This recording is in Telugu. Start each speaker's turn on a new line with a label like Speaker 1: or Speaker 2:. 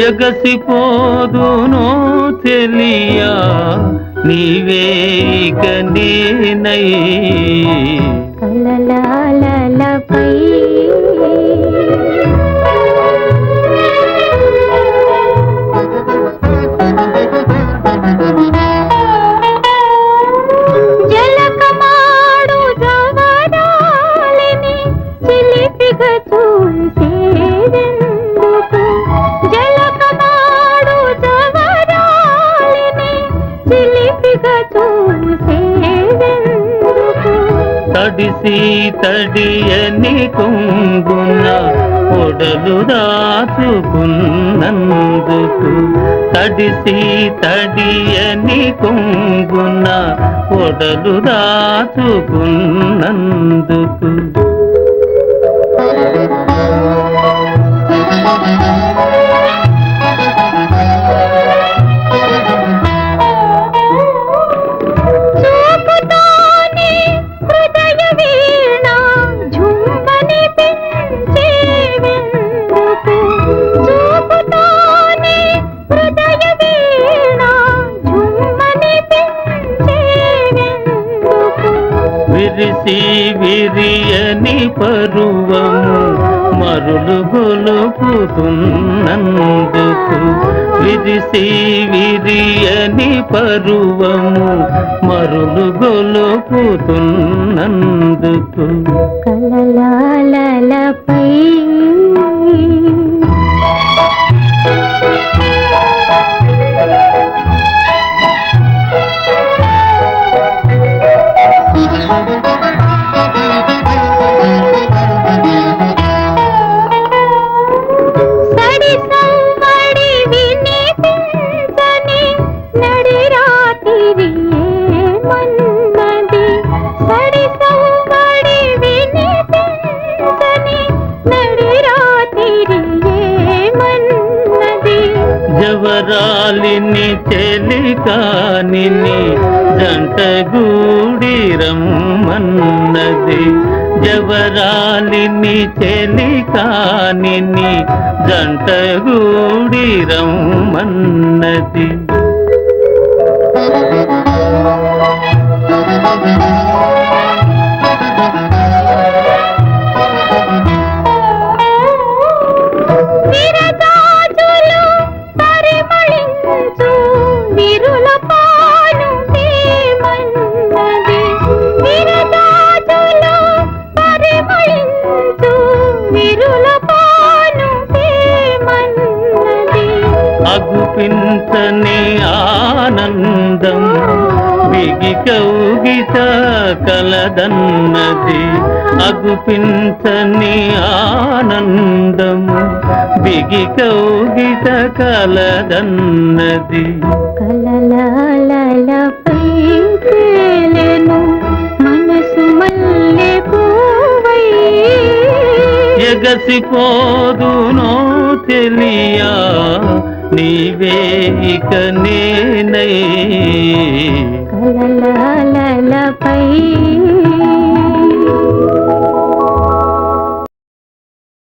Speaker 1: ఎగసిపోదునో తెలియా నీవే ఇక తడిసి తడియని కొంగున పొడలు దాచుకున్నందుకు. తడిసి తడియని కొంగున పొడలు దాచుకున్నందుకు. విరిసి విరియని పరువము మరులు గొలుపుతున్నందుకు. విరిసి విరియని పరువము మరులు గొలుపుతున్నందుకు.
Speaker 2: కలలాలపై
Speaker 1: కాలిని చెలికానిని జంటగూడి రమ్మన్నది జవరాలిని చెలికాని జంటగూడి రమ్మన్నది
Speaker 2: you.
Speaker 1: అగుపించని ఆనందం బిగి కౌగిత కలదన్నది అగుపించని ఆనందము బిగి కౌగిట కలదన్నది
Speaker 2: మనసు
Speaker 1: ఎగసిపోదునో తెలియా నీవే ఇక నేనై.
Speaker 2: కలలాలపై